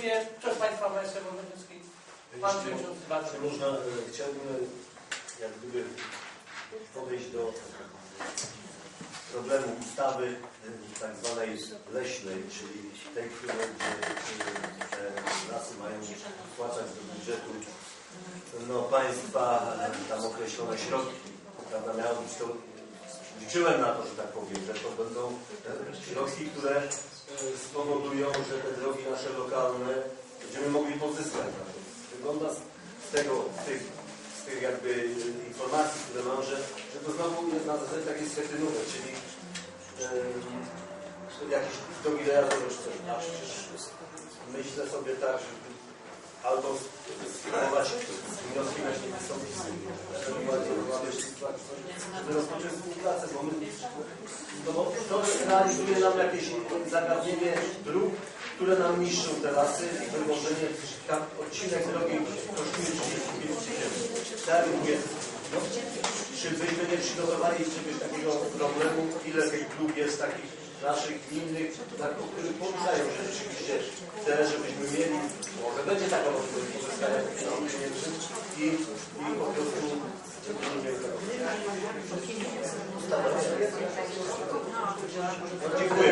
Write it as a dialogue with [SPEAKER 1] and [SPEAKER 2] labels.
[SPEAKER 1] Dziękuję. Z Państwa wolne wnioski? Pan Przewodniczący.
[SPEAKER 2] Czy można, e, chciałbym e, jak gdyby podejść do problemu ustawy e, tak zwanej leśnej, czyli tej, e, te lasy mają wpłacać do budżetu no, państwa tam określone środki. Prawda, miało być to, liczyłem na to, że tak powiem, że to będą e, środki, które e, spowodują, że te drogi nasze lokalne będziemy mogli pozyskać. na to. Wygląda z tego, z tych, z tych jakby e, informacji, które mam, że, że to znowu jest na zasadzie takiej schetynówek, czyli e, jakieś drogi dojazdowe czy coś. A przecież myślę sobie tak, że albo spróbować z wnioskiem jakimś wystąpić z żeby rozpocząć współpracę, bo my to realizuje nam jakieś zagadnienie dróg, które nam niszczą te lasy i wywożenie tam odcinek drogi kosztuje 35 tysięcy. Mówię, no, czy byśmy nie przygotowali czegoś takiego problemu, ile tych dróg jest takich naszych gminnych, o których pomyślają, że rzeczywiście chce, żebyśmy mieli, może będzie taka możliwość pozyskania pieniędzy i, i po prostu nie wiem,